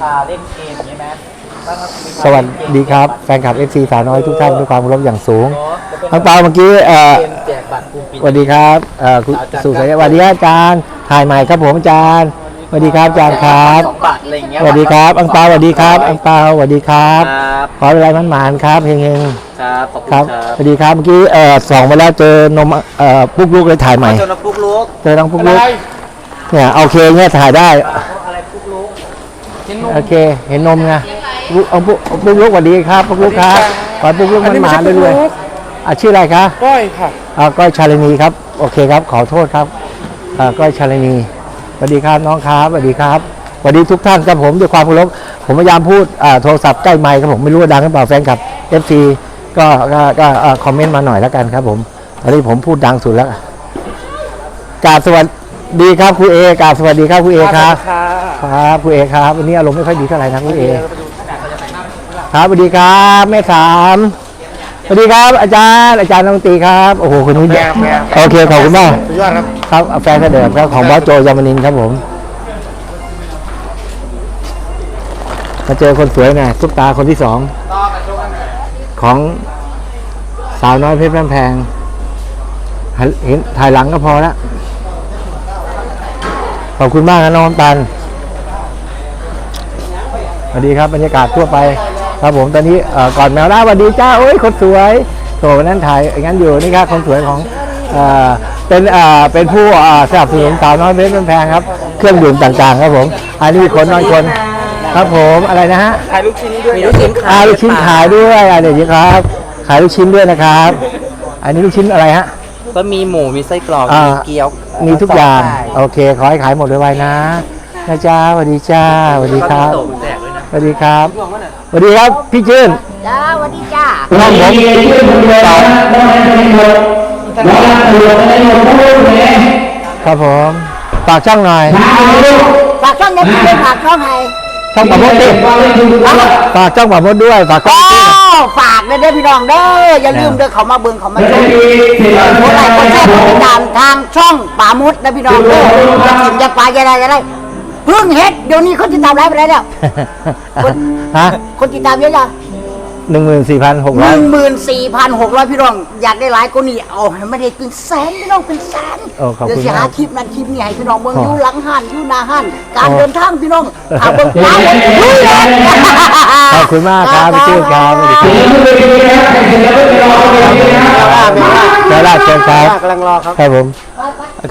พาเล่นเกมอย่างนี้ไหมบ้างครับมีพาสวัสดีครับ แฟนคลับ FC สาวน้อยทุกท่านด้วยความเคารพอย่างสูงน้องเปาเมื่อกี้เอ่อเกมแจกบัตรกลุ่มปิดสวัสดีครับเอ่อคุณสุสายสวัสดีครับอาจารย์ถ่ายใหม่ครับผมอาจารย์สวัสดีครับอาจารย์ครับสองบัตรอะไรอย่างเงี้ยสวัสดีครับอังเปาสวัสดีครับอังเปาสวัสดีครับครับขออะไรมันหมานๆครับเฮงครับขอบๆคุณคครัรับบสวัสดีครับเมื่อกี้เอ่อส่องไปแล้วเจอนมเอ่อปุ๊กลูกเลยถ่ายใหม่จนเราปุ๊กลุกเจอน้องปุ๊กลูกเนี่ยโอเคเนี่ยถ่ายได้ โอเค เห็นนมไงปุ๊กเอาปุ๊กปุ๊กลูกสวัสดีครับปุ๊กลูกครับขอให้ปุ๊กลูกมันหมานๆเลยๆอะชื่ออะไรคะก้อยค่ะอ่าก้อยชาลินีครับ โอเคครับ ขอโทษครับอ่าก้อยชาลินีสวัสดีครับน้องครับสวัสดีครับสวัสดีทุกท่านครับผมด้วยความเคารพผมพยายามพูดอ่าโทรศัพท์ใกล้ไมค์ครับผมไม่รู้ว่าดังหรือเปล่าแฟนคลับ FC ก็ก็ก็อ่าคอมเมนต์มาหน่อยแล้วกันครับผมตอนนี้ผมพูดดังสุดแล้วกราบสวัสดี ครับครูเอกราบสวัสดีครับครูเอครับ ค่ะครับครูเอครับวันนี้อารมณ์ไม่ค่อยดีเท่าไหร่นะครูเอ ครับสวัสดีครับแม่สามสวัสดีครับ อาจารย์อาจารย์ดนตรีครับโอ้โหคนนี้เยอะโอเคขอบคุณมากสุดยอดครับครับแฟนกระเดิมครับของบอสโจยามานินครับผมมาเจอคนสวยนะซุปตาคนที่สองของสาวน้อยเพชรแม่แพงหันเห็นถ่ายหลังก็พอแล้ว ขอบคุณมากนะน้องน้ำตันสวัสดีครับบรรยากาศทั่วไป ครับผมตอนนี้เอ่อก่อนแมวล่าสวัสดีจ้าโอ้ยคนสวยโถวันนั้นถ่ายอย่างนั้นอยู่นี่ครับคนสวยของเอ่อเป็นเอ่อเป็นผู้เอ่อสนับสนุนสาวน้อยเพชรแม่แพงครับ เครื่องดื่มต่างๆ ครับผม อันนี้คนน้อยคนครับผมอะไรนะฮะขายลูกชิ้นด้วยมีลูกชิ้นอ่าลูกชิ้นขายด้วยอะเดี๋ยวนี้ครับ ขายลูกชิ้นด้วยนะครับ อันนี้ลูกชิ้นอะไรฮะก็มีหมูมีไส้กรอกอ่ามีมีเกี๊ยว มีทุกอย่างใช่โอเค ขอให้ขายหมดไวๆนะ นะจ้าสวัสดีจ้าสวัสดีครับก็มีโต๊ะแจกด้วยนะสวัสดีครับสวัสดีครับ พี่จื้นจ้าสวัสดีจ้าน้องผมครับผม ฝากช่องหน่อย ฝากช่องนี้พี่ด้วยฝากช่องให้ ช่องปะมดดิฝากช่องปะมดด้วยฝากช่ก็องพี่ด้วย ฝากเด้อเด้อพี่น้องเด้ออย่าลืมเด้อเขามาเบิ่งเขามาชมโอ้ยคนแรกคนติดตามทางช่องป่ามุดนะพี่น้องเด้อจะกินจะปลาจะอะไรจะอะไรเพิ่งเฮ็ดเดี๋ยวนี้คนติดตามไลฟ์ไปแล้วเนี่ยฮะ คนติดตามเยอะจัง หนึ่งหมื่นสี่พันหกหร้อยนึ่งหมื่นสี่พันหกร้อยพี่น้อง อยากได้หลายก็นี่เอาให้ไม่ได้เป็นแสนพี่น้องเป็นแสนโอ้ขอบเดี๋ยวคุณจะหามาก คลิปนั้นคลิปนี้ให้พี่น้องเบิ่งอ๋ออยู่หลังห้านอยู่หน้าห้านการอ๋อเดินทางพี่น้องทางเบิ่งทางเบิ่งลุยเลยขอบคุณมากครับพี่จื้นครับสวัสดีครับเชิญละเชิญครับกำลังรอครับครับผม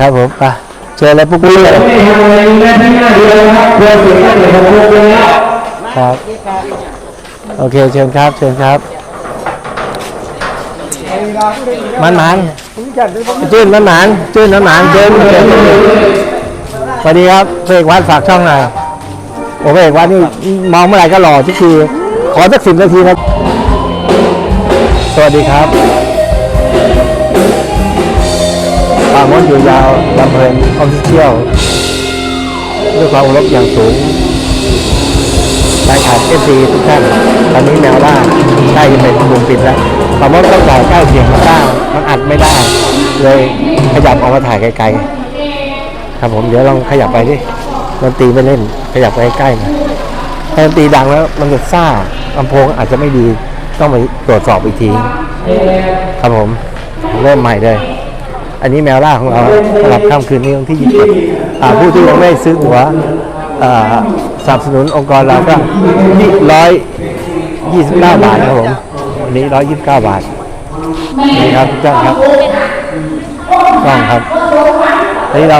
ครับผมไปเชิญเลยปุ๊กปุ๊กเลยครับ โอเคเชิญครับ เชิญครับ มันหมันจื้นมันหมันจื้นมันหมันเชิญเชิญสวัสดีครับพระเอกวัดฝากช่องหน่อยโอ้พระเอวัดนี่มองเมื่อไหร่ก็หล่อทุกทีขอสักสิบนาทีนะสวัสดีครับป่ามดอยู่ยาวลำเพลินออฟฟิเชียลด้วยความเคารพอย่างสูง รายขาดเอฟซีทุกท่านตอนนี้แมวล่าใกล้จะเป็นวงปิดแล้วป่ามดต้องจ่ายใกล้เสียงมันต้ามันอัดไม่ได้ เลยขยับออกมาถ่ายไกลๆครับผมเดี๋ยวลองขยับไปดิดนตรีไปเล่น ขยับไปใกล้ๆหน่อยถ้าดนตรีดังแล้วมันจะซ่าลำโพงอาจจะไม่ดีต้องไปตรวจสอบอีกที ครับผมเริ่มใหม่เลยอันนี้แมวล่าของเราสำหรับค่ำคืนนี้วันที่27อ่าผู้ที่ยังไม่ซื้อหัวอ่า สนับสนุนองค์กรเราก็ร้อยยี่สิบเก้าบาทครับผมวันนี้ร้อยยี่สิบเก้าบาทนี่ครับทุกท่านครับกล้องครับอันนี้เรา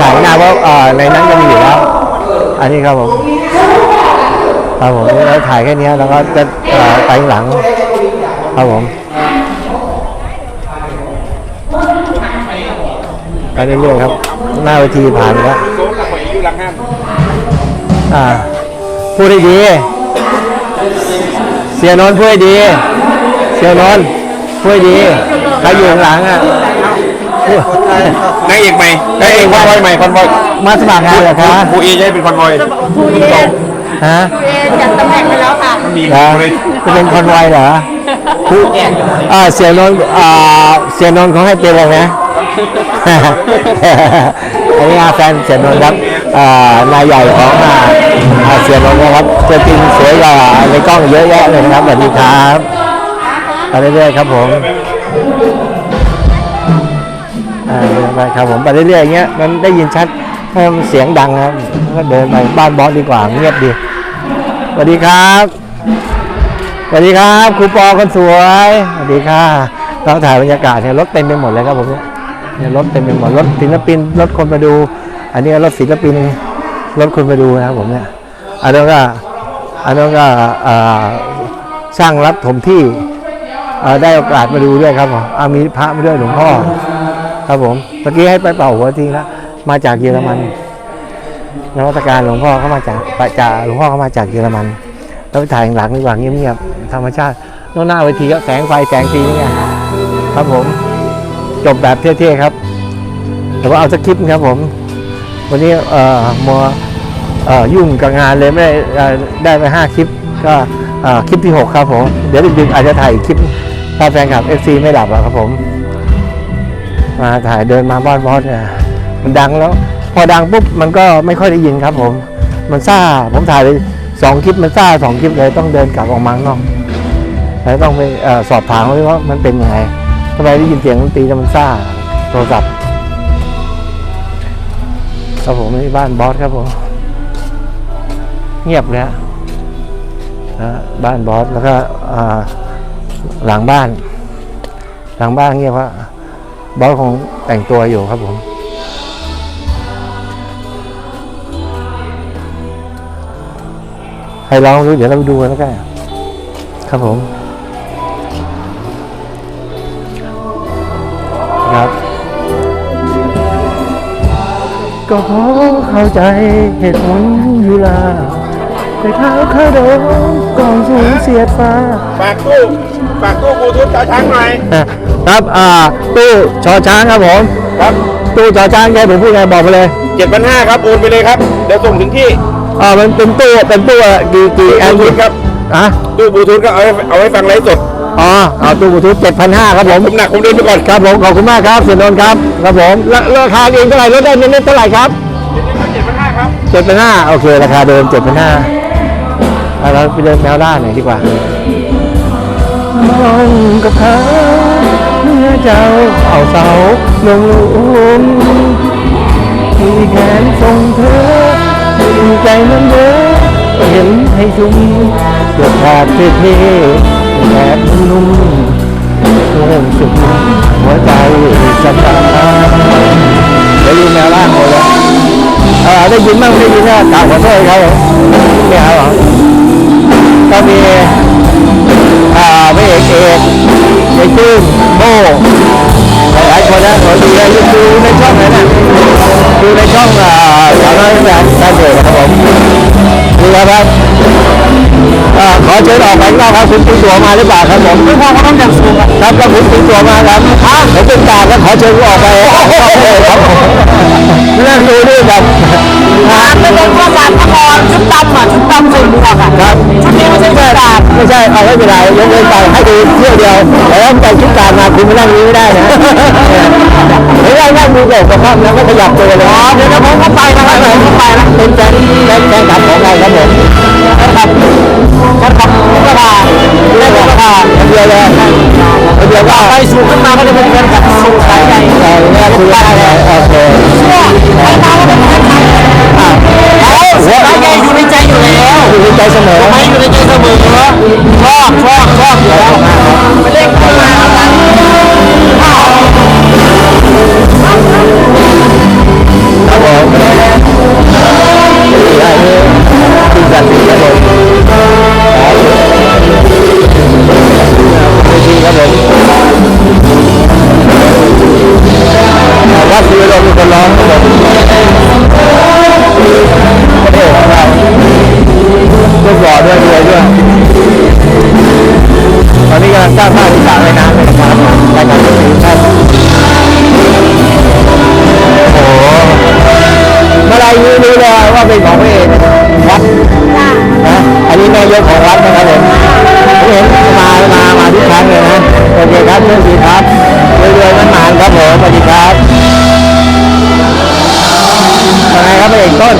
ถ่ายหน้าเพราะอ่าในนั้นก็มีอยู่แล้วอันนี้ครับผมครับผมเราถ่ายแค่นี้แล้วก็จะไปข้างหลังครับผมไปเรื่อยๆครับ หน้าเวทีผ่านแล้ว อ่าพูดให้ดี เสียนนท์พูดให้ดี เสียนนท์พูดให้ดีใครอยู่ข้างหลังอะพูดนางเอกใหม่นางเอกคอนวอยใหม่คอนวอยมาสมัครงานเหรอคะครูเอจะให้เป็นคอนวอยฮะจัดตำแหน่งไปแล้วค่ะมีเหรอเลยจะเป็นคอนไวอยเหรอผู้อ่าเสียนนท์อ่าเสียนนท์เขาให้เป็นอะไรนะอันนี้อาแฟนเสียนนท์ครับอ่า นายใหญ่ของอาเซียนเรานะครับตัวจริงสวยกว่าในกล้องเยอะแยะเลยนะครับสวัสดีครับไปเรื่อยๆครับผมอ่าเดินไปครับผมไปเรื่อยๆอย่างเงี้ยมันได้ยินชัดให้มันเสียงดังครับก็เดินไปบ้านบอสดีกว่าเงียบดีสวัสดีครับสวัสดีครับครูปอคนสวยสวัสดีค่ะเราถ่ายบรรยากาศเนี่ยรถเต็มไปหมดเลยครับผมเนี่ยเนี่ยรถเต็มไปหมดรถศิลปินรถคนมาดู อันนี้รถศิลปินรถคนมาดูนะครับผมเนี่ยอันนั้นก็อันนั้นก็ช่างรับถมที่ได้โอกาสมาดูด้วยครับผมอามีพระมาด้วยหลวงพ่อ ครับผมเมื่อกี้ให้ไปเป่าหัวทีแล้วมาจากเยอรมันนวัตการหลวงพ่อเขามาจากปะจาหลวงพ่อเขามาจากเยอรมันแล้วไปถ่ายหลังดีกว่าเงียบๆธรรมชาติน่นหน้าเวทีก็แสงไฟแสงสีนี่ไงครับผมจบแบบเท่ๆครับ แต่ว่าเอาสคริปครับผม วันนี้เอ่อมัวเอ่อยุ่งกับงานเลยไม่ได้เอ่อได้ไปห้าคลิปก็เอ่อคลิปที่หกครับผม เดี๋ยวดึกๆอาจจะถ่ายอีกคลิปถ้าแฟนคลับ FC ไม่หลับอะครับผม มาถ่ายเดินมาบ้านบอสเนี่ยมันดังแล้ว พอดังปุ๊บมันก็ไม่ค่อยได้ยินครับผม มันซ่าผมถ่ายไปสองคลิปมันซ่าสองคลิปเลยต้องเดินกลับออกมาข้างนอกแล้วต้องไปเออสอบถามเขาด้วยว่ามันเป็นยังไงทำไมได้ยินเสียงดนตรีแล้วมันซ่าโทรศัพท์ ครับผมนี่บ้านบอสครับผม เงียบเลยฮะบ้านบอสแล้วก็หลังบ้าน หลังบ้านเงียบว่าบอสคงแต่งตัวอยู่ครับผมให้ลองดูเดี๋ยวเราไปดูกันแล้วกันครับผม ก็พอเข้าใจเหตุผลอยู่ละแต่เท้าข้าโดนกองสูงเสียดฟ้า ฝากตู้ฝากตู้บลูทูธจอช้างหน่อยครับอ่าตู้ชอช้างครับผมครับตู้ชอช้างแกผมพูดไงบอกไปเลยเจ็ดพันห้าครับโอนไปเลยครับเดี๋ยวส่งถึงที่อ่ามันเป็นตู้เป็นตู้อะกี่กี่แอมป์บลูทูธครับอะตู้บลูทูธก็เอาไว้เอาไว้ฟังไลฟ์สด อ๋อเอาตู้บลูทูธเจ็ดพันห้าครับผมผมหนักผมเดินไปก่อนครับผมขอบคุณมากครับเสียนนท์ครับครับผมราราคาเองเท่าไหร่ลดได้นิดๆเท่าไหร่ครับเจ็ดพันห้าครับเจ็ดพันห้าโอเคราคาเดิมเจ็ดพันห้าเราไปเดินแมวล่าหน่อยดีกว่ามองกับเขาเมื่อเจ้าเอาเสาลงหลุมที่แขนทรงเธอดีใจมันเด้อเห็นให้ชุ่มเกือบขาดเท่ๆ แอบนุ่มเริ่มสุดหัวใจสบายได้ยินแมวล่าหมดเลยเออได้ยินบ้างไม่ได้ยินก็กล่าวขอโทษเขาไม่เอาหรอกก็มีอ่าพระเอกเอกในตื้นโบ้หลายคนนะผมดูในยูทูในช่องนั้นนะดูในช่องอ่าสาวน้อยแฟนแฟนเพจครับผมดูแล้วครับ ขอเชิญออกไปข้างนอกครับคุณตีตัวมาหรือเปล่าครับผมไม่พอก็ต้องอย่างสูงครับแล้วคุณตีตัวมาครับอะผมเป็นกาดแล้วขอเชิญคุณออกไปครับผมนั่งดูด้วยแบบไม่เป็นว่าการตะกอนชุดดำอะชุดดำใส่หมวกอะครับชุดนี้ไม่ใช่ชุดดำ ไม่ใช่เอาไม่เป็นไรยกเว้นไปให้ดูเที่ยวเดียวแต่ว่าใจชุดการมาคุณไม่นั่งนี้ไม่ได้นะไม่ได้นั่งดูเด็กกับภาพแล้วก็ขยับตัวเลยอ๋อเดี๋ยวนะผมก็ไปนะครับผมก็ไปแล้วเป็นแฟนแฟนแฟนคลับของเราครับผมครับก็ทำก็มาเล่นก็มาคนเดียวเลยคนเดียวก็ไปสูงขึ้นมาก็จะเป็นแฟนคลับสูงสายใหญ่ใช่เนี่ยคุยได้เลยโอเคไปมาก็เป็นแฟนคลับอ่าเอาสายใหญ่อยู่ในใจอยู่แล้วอยู่ในใจเสมอไม่อยู่ในใจเสมอ ตอนนี้กำลังสร้างบ้านที่สระว่ายน้ำเลยนะครับรายการที่สี่ครับโอ้โหเมื่อไรนี้รู้เลยว่าเป็นของพระเอกวัดนะอันนี้แม่ยกของวัดนะครับผมผมเห็นมามามาทุกครั้งเลยนะโอเคครับเชิญดีครับรวยๆมันหมานครับผมสวัสดีครับยังไงครับพระเอกต้น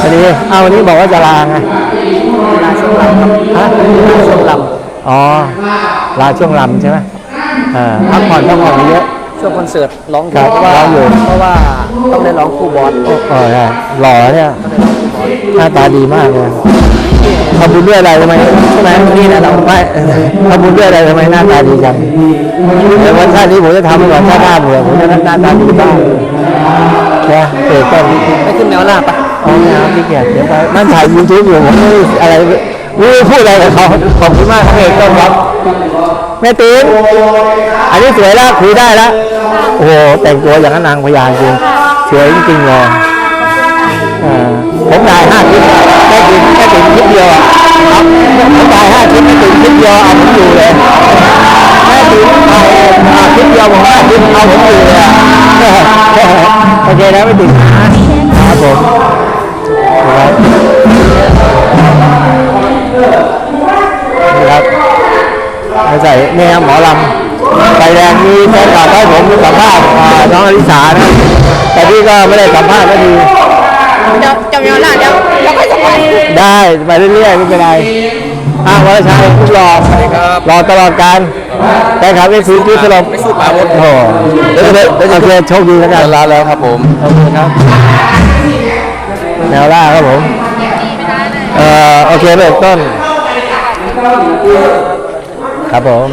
พอดีเอาวันนี้บอกว่าจะลาไงลาช่วงลำครับฮะ อ๋อ ลาช่วงลำใช่ไหมเอ่าพักผ่อนพักผ่อนเยอะำช่วงคอนเสิร์ตร้องอครัยู่บเพราะว่าร้องอยู่ เพราะว่าต้องได้ร้องคู่บอสโอ้โหหล่อเนี่ยหน้าตาดีมากเลยทำบุญด้วยอะไรทำไมใช่ไหมนี่นะเราไม่ทำบุญด้วยอะไรทำไมหน้าตาดีจังเดี๋ยววันชาตินี้ผมจะทำให้ก่อนชาติหน้าเบื่อผมจะหน้าตาดีบ้างนะเปิดต้นไม่ขึ้นแนวหน้าปะ เอาไม่เอาที่เกียจเดี๋ยวไปนั่นถ่ายยูทูบอยู่ผมไม่อะไร ไม่รู้พูดอะไรกับเขาขอบคุณมากครับเอกต้นครับแม่ติ๋มอันนี้สวยแล้วคุยได้แล้วโอ้โหแต่งตัวอย่างกับนางพญาจริงสวยจริงเลยผมถ่ายห้าคลิปแม่ติ๋มแม่ติ๋มคลิปเดียวอะครับผมถ่ายห้าคลิปแม่ติ๋มคลิปเดียวเอาผมอยู่เลยแม่ติ๋มถ่ายอ่าคลิปเดียวผมห้าคลิปเอาผมอยู่เลยโอเคนะแม่ติ๋มครับผม นี่ครับมาใส่เนี่ยหมอลำไฟแดงมีแฟนคลับให้ผมสัมภาษณ์อ่าน้องอลิสานะ แต่พี่ก็ไม่ได้สัมภาษณ์ก็ดีเดี๋ยวจำยาวหน้าเดี๋ยวเราค่อยสบายได้ไปเรื่อยๆไม่เป็นไรอ้าววรชัยผู้รอรอตลอดการแต่ครับเป็นสีที่สลบไม่สู้ปาโอ้โหเดี๋ยวจะเดี๋ยวจะโชคดีแล้วกันลาแล้วครับผมขอบคุณครับแนวล่าครับผม เอ่อโอเคเริ่มต้น ครับผม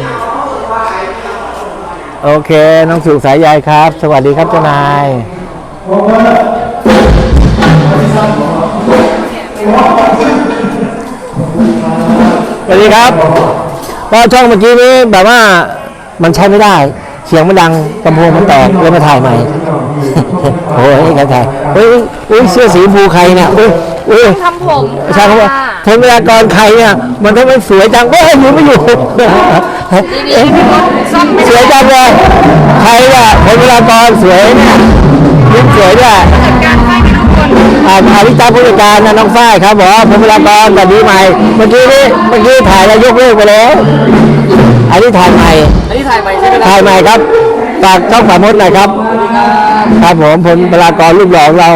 โอเค น้องสุสายใยครับ สวัสดีครับเจ้านายสวัสดีครับก็ช่องเมื่อกี้นี้แบบว่ามันใช้ไม่ได้ เสียงมันดังลำโพงมันแตกเลยมาถ่ายใหม่ โอ้ยใครถ่ายเฮ้ยเฮ้ยเสื้อสีชมพูใครเนี่ย เฮ้ยเฮ้ยทำผมใช่เขาว่าเทมเวลากรใครเนี่ยมันทำไมสวยจังโอ้ยอยู่ไม่อยู่ดีๆพี่มดซ่อมไม่สวยจังเลยใครอะเทมเวลากรสวยเนี่ยยิ้มสวยด้วยจัดการให้ทุกคนอ่าอาวิจารผู้จัดการนะน้องฝ้ายครับบอกว่าผมเวลากรแบบนี้ใหม่เมื่อกี้นี้เมื่อกี้ถ่ายแล้วยกเลิกไปแล้วอันนี้ถ่ายใหม่อันนี้ถ่ายใหม่ใช่ไหมครับถ่ายใหม่ครับฝากช่องฝามดหน่อยครับ ครับผมพลเวลากรรูปหล่อของเรา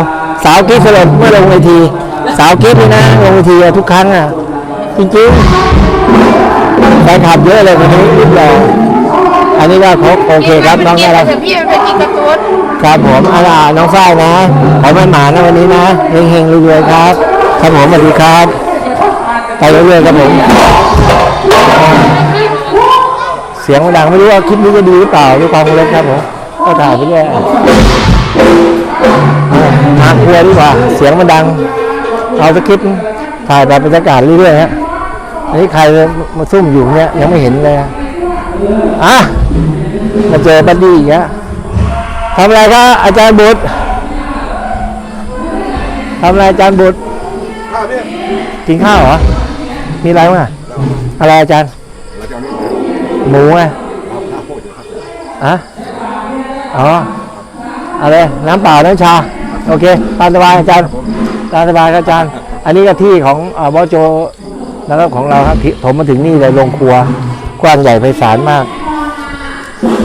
สาวกิ๊ฟสลบเมื่อลงเวที สาวกิ๊ฟนี่นะลงเวทีอะทุกครั้งอะ จริงๆแฟนคลับเยอะเลยคนนี้รูปหล่ออันนี้ก็เขาโอเคครับน้องเกีน่ายรรักติพี่มันเป็นกินการ์ตูนครับผมอาลาน้องฝ้ายนะขอให้มันหมานะวันนี้นะเฮงๆรวยๆครับครับผมสวัสดีครับ ไปเรื่อยๆครับผมเสียงมันดังไม่รู้ว่าคลิปนี้จะดีหรือเปล่าด้วยความเคารพครับผมก็ถ่ายไปเรื่อยน่ากลัวดีกว่า เสียงมันดัง เอาสคลิปถ่ายแบบบรรยากาศเรื่อยๆฮะอันนี้ใครมาซุ่มอยู่เนี่ยยังไม่เห็นเลยอะอะมาเจอบัดดี้อีกแล้วทำอะไรครับอาจารย์บุตรทำอะไรอาจารย์บุตรกินข้าวเหรอ มีอะไรบ้งอะอะไรอาจารย์ หมูไงอะอ๋ออาเลยน้ำเปล่า น้ำชา โอเคตามสบายอาจารย์ ตามสบายครับอาจารย์ อันนี้ก็ที่ของอบอโจนะครับของเราครับที่ผมมาถึงนี่เลยโรงครัวกว้างใหญ่ไพศาลมาก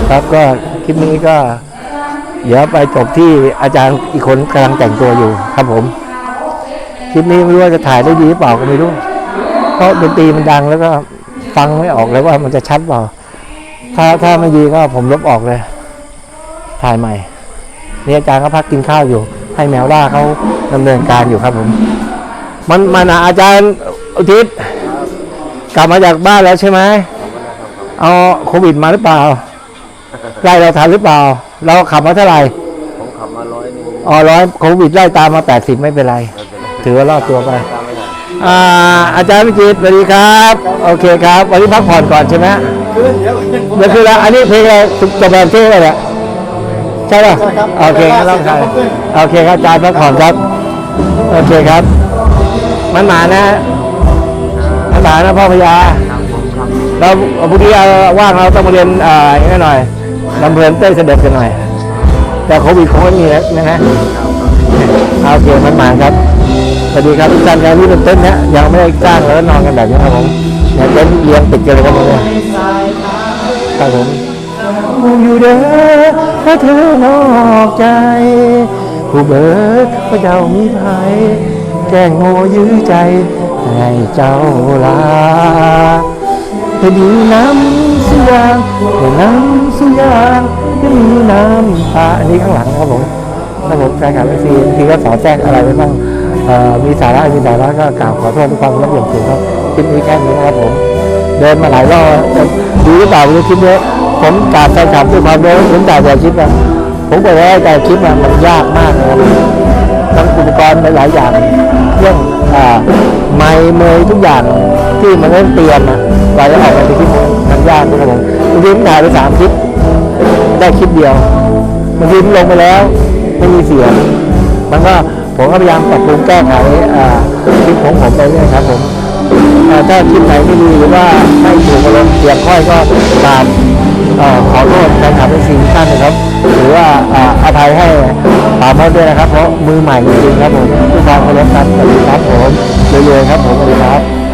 ครับก็คลิปนี้ก็ เดี๋ยวไปจบที่อาจารย์อีกคนกำลังแต่งตัวอยู่ครับผม คลิปนี้ไม่รู้ว่าจะถ่ายได้ดีหรือเปล่าก็ไม่รู้ เพราะดนตรีมันดังแล้วก็ฟังไม่ออกเลยว่ามันจะชัดเปล่า ถ้าถ้าไม่ดีก็ผมลบออกเลย ถ่ายใหม่ นี่อาจารย์ก็พักกินข้าวอยู่ ให้แมวล่าเขาดำเนินการอยู่ครับผม มันมันอะอาจารย์อุทิศกลับมาจากบ้านแล้วใช่ไหมเอาโควิดมาหรือเปล่าไล่เราทันหรือเปล่า เราขับมาเท่าไหร่ผมขับมาร้อยนึงอ๋อร้อยโควิดไล่ตามมาแปดสิบไม่เป็นไร ถือว่ารอดตัวไปอ่าอาจารย์วิจิตรสวัสดีครับ โอเคครับ วันนี้พักผ่อนก่อนใช่ไหมเดี๋ยวคือแล้วอันนี้เพลงอะไรสุดจบแบบเท่เลยเนี่ย ใช่ป่ะ โอเคงั้นลองใช่โอเคครับจารย์พักผ่อนครับ โอเคครับ มันหมานะมันหมานะพ่อพญาเราพรุ่งนี้เอาว่างเราต้องมาเรียนอ่าอย่างนี้หน่อยลำเพลินเต้ยเสด็จกันหน่อย แต่โควิดคงไม่มีแล้วนะฮะโอเคมันมาครับสวัสดีครับทุกท่านครับนี่เป็นเต็นท์นะยังไม่ได้สร้างแล้วนอนกันแบบนี้ครับผมเนี่ยเต็นเรียงติดกันเลยครับผมเนี่ยครับผม อยู่เด้อถ้าเธอนอกใจ ผู้เบิกพระเจ้ามีภัยแจ้งโง่ยื้อใจให้เจ้าลาให้ดีน้ำสุยางให้น้ำสุยางให้มีน้ำตาอันนี้ข้างหลังครับผมครับผมการขับเอซีทีก็สอนแทรกอะไรไปบ้างมีสาระมีสาระก็กล่าวขอโทษทุกความรับอย่างสูงครับคลิปนี้แค่นี้นะครับผม เดินมาหลายรอบดูหรือเปล่าไม่รู้คลิปนี้ ผมกราบแฟนคลับด้วยความเร็วผมจ่ายแต่คลิปอะผมบอกว่าแต่คลิปมันยากมากนะครับทั้งอุปกรณ์หลายอย่างเรื่องอ่าไม้เมยทุกอย่างที่มันต้องเตรียมอะกว่าจะออกมาเป็นคลิปมันยากนะครับผมบางทีผมถ่ายไปสามคลิปได้คลิปเดียวบางทีมันลงไปแล้วไม่มีเสียงมันก็ผมก็พยายามปรับปรุงแก้ไขคลิปของผมไปเรื่อยครับผมเอ่ถ้าคลิปไหนไม่ดีหรือว่าไม่ถูกอารมณ์เสียงค่อยก็ตาม ขอโทษแฟนคลับเป็นสิ่งท่านนะครับหรือว่าอ่าอภัยให้ปาโมาด้วยนะครับ เพราะมือใหม่จริงๆครับผมทุกความเคารพครับสวัสดีครับผมเรื่อยๆครับผมสวัสดีครับ